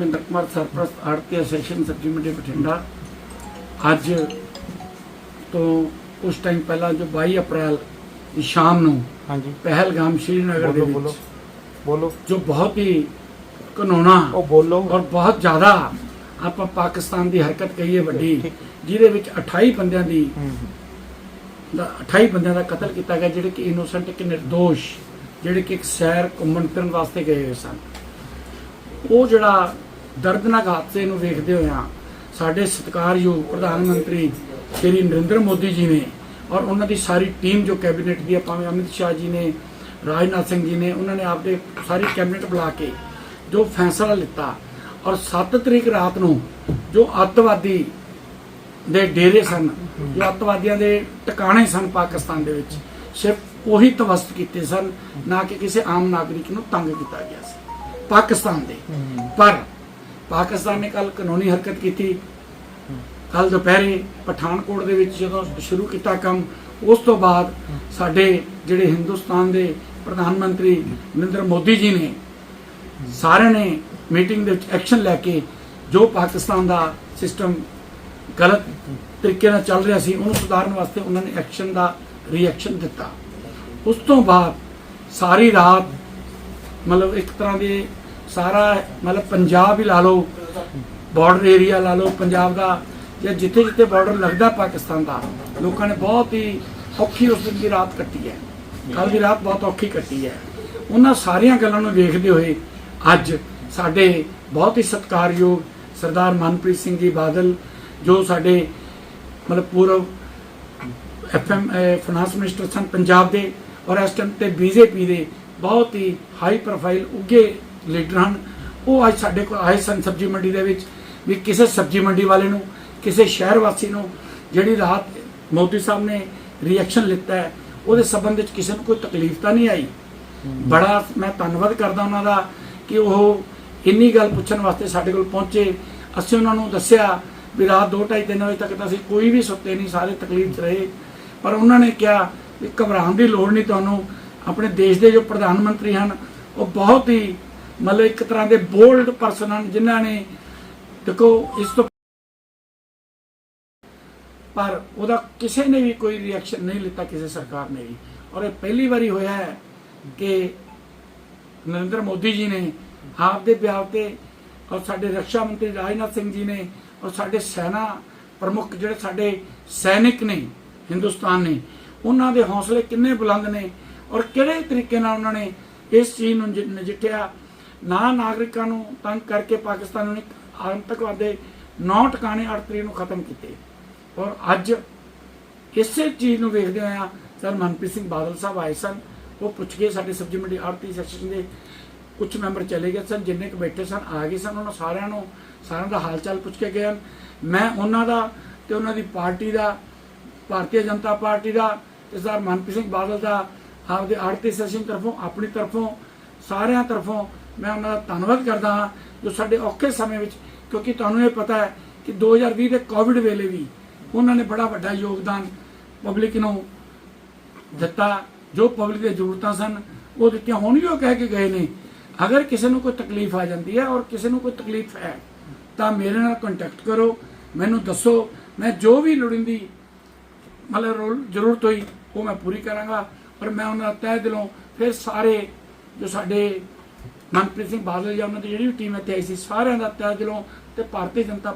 ਮਹਿੰਦਰ ਕੁਮਾਰ ਸਰਪ੍ਰਸਤ ਆੜਤੀ ਐਸੋਸੀਏਸ਼ਨ ਸਬਜ਼ੀ ਮੰਡੀ ਬਠਿੰਡਾ। ਅੱਜ ਤੋਂ ਕੁਝ ਟਾਈਮ ਪਹਿਲਾਂ ਜੋ 22 ਅਪ੍ਰੈਲ ਦੀ ਸ਼ਾਮ ਨੂੰ ਹਾਂਜੀ। ਪਹਿਲਗਾਮ ਸ਼੍ਰੀਨਗਰ ਦੇ ਬੋਲੋ ਬੋਲੋ। ਵਿੱਚ ਬੋਲੋ। ਜੋ ਬਹੁਤ ਹੀ ਕਾਨੂੰਨਾ ਉਹ ਬੋਲੋ। ਔਰ ਬਹੁਤ ਜ਼ਿਆਦਾ ਆਪਾਂ ਪਾਕਿਸਤਾਨ ਦੀ ਹਰਕਤ ਕਹੀਏ ਵੱਡੀ। ਜਿਹਦੇ ਵਿੱਚ 28 ਬੰਦਿਆਂ ਦੀ ਹੂੰ ਦਾ 28 ਬੰਦਿਆਂ ਦਾ ਕਤਲ ਕੀਤਾ ਗਿਆ ਜਿਹੜੇ ਕਿ ਇਨੋਸੈਂਟ ਕਿ ਨਿਰਦੋਸ਼ ਜਿਹੜੇ ਕਿ ਇੱਕ ਸੈਰ ਘੁੰਮਣ ਫਿਰਨ ਵਾਸਤੇ ਗਏ ਹੋਏ ਸਨ। ਉਹ ਜਿਹੜਾ ਦਰਦਨਾਕ ਹਾਦਸੇ ਨੂੰ ਵੇਖਦੇ ਹੋਇਆਂ ਸਾਡੇ ਸਤਿਕਾਰਯੋਗ ਪ੍ਰਧਾਨ ਮੰਤਰੀ ਸ਼੍ਰੀ ਨਰਿੰਦਰ ਮੋਦੀ ਜੀ ਨੇ ਔਰ ਉਹਨਾਂ ਦੀ ਸਾਰੀ ਟੀਮ ਜੋ ਕੈਬਨਿਟ ਦੀ ਭਾਵੇਂ ਅਮਿਤ ਸ਼ਾਹ ਜੀ ਨੇ, ਰਾਜਨਾਥ ਸਿੰਘ ਜੀ ਨੇ, ਉਹਨਾਂ ਨੇ ਆਪਦੇ ਸਾਰੀ ਕੈਬਨਿਟ ਬੁਲਾ ਕੇ ਜੋ ਫੈਸਲਾ ਲਿੱਤਾ ਔਰ 7 ਤਰੀਕ ਰਾਤ ਨੂੰ ਜੋ ਅੱਤਵਾਦੀ ਦੇ ਡੇਰੇ ਸਨ, ਜੋ ਅੱਤਵਾਦੀਆਂ ਦੇ ਟਿਕਾਣੇ ਸਨ ਪਾਕਿਸਤਾਨ ਦੇ ਵਿੱਚ, ਸਿਰਫ ਉਹੀ ਤਵਸਤ ਕੀਤੇ ਸਨ, ਨਾ ਕਿ ਕਿਸੇ ਆਮ ਨਾਗਰਿਕ ਨੂੰ ਤੰਗ ਕੀਤਾ ਗਿਆ ਸੀ। ਪਾਕਿਸਤਾਨ ਦੇ। ਪਰ ਪਾਕਿਸਤਾਨ ਨੇ ਕੱਲ ਕਾਨੂੰਨੀ ਹਰਕਤ ਕੀਤੀ। ਕੱਲ ਦੁਪਹਿਰੇ ਪਠਾਨਕੋਟ ਦੇ ਵਿੱਚ ਜਦੋਂ ਸ਼ੁਰੂ ਕੀਤਾ ਕੰਮ, ਉਸ ਤੋਂ ਬਾਅਦ ਸਾਡੇ ਜਿਹੜੇ ਹਿੰਦੁਸਤਾਨ ਦੇ ਪ੍ਰਧਾਨ ਮੰਤਰੀ ਨਰਿੰਦਰ ਮੋਦੀ ਜੀ ਨੇ ਸਾਰਿਆਂ ਨੇ ਮੀਟਿੰਗ ਦੇ ਵਿੱਚ ਐਕਸ਼ਨ ਲੈ ਕੇ ਜੋ ਪਾਕਿਸਤਾਨ ਦਾ ਸਿਸਟਮ ਗਲਤ ਤਰੀਕੇ ਨਾਲ ਚੱਲ ਰਿਹਾ ਸੀ, ਉਹਨੂੰ ਸੁਧਾਰਨ ਵਾਸਤੇ ਉਹਨਾਂ ਨੇ ਐਕਸ਼ਨ ਦਾ ਰਿਐਕਸ਼ਨ ਦਿੱਤਾ। ਉਸ ਤੋਂ ਬਾਅਦ ਸਾਰੀ ਰਾਤ ਮਤਲਬ ਇੱਕ ਤਰ੍ਹਾਂ ਦੇ ਸਾਰਾ ਮਤਲਬ ਪੰਜਾਬ ਹੀ ਲਾ ਲਓ ਬਾਰਡਰ ਏਰੀਆ ਲਾ ਲਓ, ਪੰਜਾਬ ਦਾ, ਜਾਂ ਜਿੱਥੇ ਜਿੱਥੇ ਬਾਰਡਰ ਲੱਗਦਾ ਪਾਕਿਸਤਾਨ ਦਾ, ਲੋਕਾਂ ਨੇ ਬਹੁਤ ਹੀ ਔਖੀ ਉਸ ਦਿਨ ਦੀ ਰਾਤ ਕੱਟੀ ਹੈ। ਕੱਲ ਦੀ ਰਾਤ ਬਹੁਤ ਔਖੀ ਕੱਟੀ ਹੈ। ਉਹਨਾਂ ਸਾਰੀਆਂ ਗੱਲਾਂ ਨੂੰ ਵੇਖਦੇ ਹੋਏ ਅੱਜ ਸਾਡੇ ਬਹੁਤ ਹੀ ਸਤਿਕਾਰਯੋਗ ਸਰਦਾਰ ਮਨਪ੍ਰੀਤ ਸਿੰਘ ਜੀ ਬਾਦਲ, ਜੋ ਸਾਡੇ ਮਤਲਬ ਪੂਰਵ ਐਫਐਮ ਫਾਈਨਾਂਸ ਮਿਨਿਸਟਰ ਸਨ ਪੰਜਾਬ ਦੇ, ਔਰ ਇਸ ਟਾਈਮ ਤੇ ਬੀਜੇਪੀ ਦੇ ਬਹੁਤ ਹੀ ਹਾਈ ਪ੍ਰੋਫਾਈਲ ਉੱਗੇ ਲੀਡਰ ਹਨ। ਉਹ ਅੱਜ ਸਾਡੇ ਕੋਲ ਆਏ ਸਨ ਸਬਜ਼ੀ ਮੰਡੀ ਦੇ ਵਿੱਚ ਵੀ ਕਿਸੇ ਸਬਜ਼ੀ ਮੰਡੀ ਵਾਲੇ ਨੂੰ, ਕਿਸੇ ਸ਼ਹਿਰ ਵਾਸੀ ਨੂੰ ਜਿਹੜੀ ਰਾਤ ਮੋਦੀ ਸਾਹਿਬ ਨੇ ਰਿਐਕਸ਼ਨ ਲਿੱਤਾ ਹੈ, ਉਹਦੇ ਸੰਬੰਧ ਵਿੱਚ ਕਿਸੇ ਨੂੰ ਕੋਈ ਤਕਲੀਫ ਤਾਂ ਨਹੀਂ ਆਈ? ਬੜਾ ਮੈਂ ਧੰਨਵਾਦ ਕਰਦਾ ਉਹਨਾਂ ਦਾ ਕਿ ਉਹ ਇੰਨੀ ਗੱਲ ਪੁੱਛਣ ਵਾਸਤੇ ਸਾਡੇ ਕੋਲ ਪਹੁੰਚੇ। ਅਸੀਂ ਉਹਨਾਂ ਨੂੰ ਦੱਸਿਆ ਵੀ ਰਾਤ 2:30 3 ਵਜੇ ਤੱਕ ਤਾਂ ਅਸੀਂ ਕੋਈ ਵੀ ਸੁੱਤੇ ਨਹੀਂ, ਸਾਰੇ ਤਕਲੀਫ 'ਚ ਰਹੇ। ਪਰ ਉਹਨਾਂ ਨੇ ਕਿਹਾ ਵੀ ਘਬਰਾਉਣ ਦੀ ਲੋੜ ਨਹੀਂ ਤੁਹਾਨੂੰ। ਆਪਣੇ ਦੇਸ਼ ਦੇ ਜੋ ਪ੍ਰਧਾਨ ਮੰਤਰੀ ਹਨ, ਉਹ ਬਹੁਤ ਹੀ ਮਤਲਬ ਇੱਕ ਤਰ੍ਹਾਂ ਦੇ ਬੋਲਡ ਪਰਸਨ ਹਨ ਜਿਨ੍ਹਾਂ ਨੇ, ਦੇਖੋ, ਇਸ ਤੋਂ ਪਰ ਉਹਦਾ ਕਿਸੇ ਨੇ ਵੀ ਕੋਈ ਰਿਐਕਸ਼ਨ ਨਹੀਂ ਲਿੱਤਾ ਕਿਸੇ ਸਰਕਾਰ ਨੇ ਵੀ। ਔਰ ਇਹ ਪਹਿਲੀ ਵਾਰੀ ਹੋਇਆ ਹੈ ਕਿ ਨਰਿੰਦਰ ਮੋਦੀ ਜੀ ਨੇ ਆਪ ਦੇ ਬਿਆਨ ਤੇ ਔਰ ਸਾਡੇ ਰੱਖਿਆ ਮੰਤਰੀ ਰਾਜਨਾਥ ਸਿੰਘ ਜੀ ਨੇ ਔਰ ਸਾਡੇ ਸੈਨਾ ਪ੍ਰਮੁੱਖ ਜਿਹੜੇ ਸਾਡੇ ਸੈਨਿਕ ਨੇ, ਹਿੰਦੁਸਤਾਨ ਨੇ, ਉਹਨਾਂ ਦੇ ਹੌਸਲੇ ਕਿੰਨੇ ਬੁਲੰਦ ਨੇ ਔਰ ਕਿਹੜੇ ਤਰੀਕੇ ਨਾਲ ਉਹਨਾਂ ਨੇ ਇਸ ਚੀਜ਼ ਨੂੰ ਨਜਿੱਠਿਆ ਨਾ ਨਾਗਰਿਕਾਂ ਨੂੰ ਤੰਗ ਕਰਕੇ ਪਾਕਿਸਤਾਨ ਨੇ ਆਤੰਕਵਾਦ ਦੇ ਨੌ ਟਿਕਾਣੇ 8 ਨੂੰ ਖਤਮ ਕੀਤੇ। ਔਰ ਅੱਜ ਇਸੇ ਚੀਜ਼ ਨੂੰ ਵੇਖਦੇ ਹੋਇਆ ਸਰ ਮਨਪ੍ਰੀਤ ਸਿੰਘ ਬਾਦਲ ਸਾਹਿਬ ਆਏ ਸਨ। ਉਹ ਪੁੱਛ ਕੇ ਸਾਡੇ ਸਬਜ਼ੀ ਮੰਡੀ ਆੜਤੀ ਸੈਕਸ਼ਨ ਦੇ ਕੁਝ ਮੈਂਬਰ ਚਲੇ ਗਏ ਸਨ, ਜਿੰਨੇ ਕੁ ਬੈਠੇ ਸਨ, ਆ ਗਏ ਸਨ। ਉਹਨਾਂ ਸਾਰਿਆਂ ਨੂੰ, ਸਾਰਿਆਂ ਦਾ ਹਾਲ ਚਾਲ ਪੁੱਛ ਕੇ ਗਏ ਹਨ। ਮੈਂ ਉਹਨਾਂ ਦਾ ਤੇ ਉਹਨਾਂ ਦੀ ਪਾਰਟੀ ਦਾ, ਭਾਰਤੀ ਜਨਤਾ ਪਾਰਟੀ ਦਾ ਤੇ ਸਰ ਮਨਪ੍ਰੀਤ ਸਿੰਘ ਬਾਦਲ ਦਾ ਆਪਦੇ ਆੜਤੀ ਸੈਸ਼ਨ ਤਰਫੋਂ, ਆਪਣੀ ਤਰਫੋਂ, ਸਾਰਿਆਂ ਤਰਫੋਂ ਮੈਂ ਉਹਨਾਂ ਦਾ ਧੰਨਵਾਦ ਕਰਦਾ ਹਾਂ ਜੋ ਸਾਡੇ ਔਖੇ ਸਮੇਂ ਵਿੱਚ, ਕਿਉਂਕਿ ਤੁਹਾਨੂੰ ਇਹ ਪਤਾ ਹੈ ਕਿ 2020 ਦੇ ਕੋਵਿਡ ਵੇਲੇ ਵੀ ਉਹਨਾਂ ਨੇ ਬੜਾ ਵੱਡਾ ਯੋਗਦਾਨ ਪਬਲਿਕ ਨੂੰ ਦਿੱਤਾ, ਜੋ ਪਬਲਿਕ ਦੀਆਂ ਜ਼ਰੂਰਤਾਂ ਸਨ, ਉਹ ਦਿੱਤੀਆਂ। ਹੁਣ ਵੀ ਉਹ ਕਹਿ ਕੇ ਗਏ ਨੇ, ਅਗਰ ਕਿਸੇ ਨੂੰ ਕੋਈ ਤਕਲੀਫ ਆ ਜਾਂਦੀ ਹੈ ਔਰ ਕਿਸੇ ਨੂੰ ਕੋਈ ਤਕਲੀਫ ਹੈ, ਤਾਂ ਮੇਰੇ ਨਾਲ ਕੰਟੈਕਟ ਕਰੋ, ਮੈਨੂੰ ਦੱਸੋ। ਮੈਂ ਜੋ ਵੀ ਲੋੜੀਂਦੀ ਮਤਲਬ ਜ਼ਰੂਰਤ ਹੋਈ, ਉਹ ਮੈਂ ਪੂਰੀ ਕਰਾਂਗਾ। ਔਰ ਮੈਂ ਉਹਨਾਂ ਦਾ ਤਹਿ ਦਿਲੋਂ ਫਿਰ ਸਾਰੇ ਜੋ ਸਾਡੇ ਮਨਪ੍ਰੀਤ ਸਿੰਘ ਬਾਦਲ ਜਾਂ ਉਹਨਾਂ ਦੀ ਜਿਹੜੀ ਵੀ ਟੀਮ ਇੱਥੇ ਆਈ ਸੀ, ਸਾਰਿਆਂ ਦਾ ਤਹਿ ਦਿਲੋਂ ਤੇ ਭਾਰਤੀ ਜਨਤਾ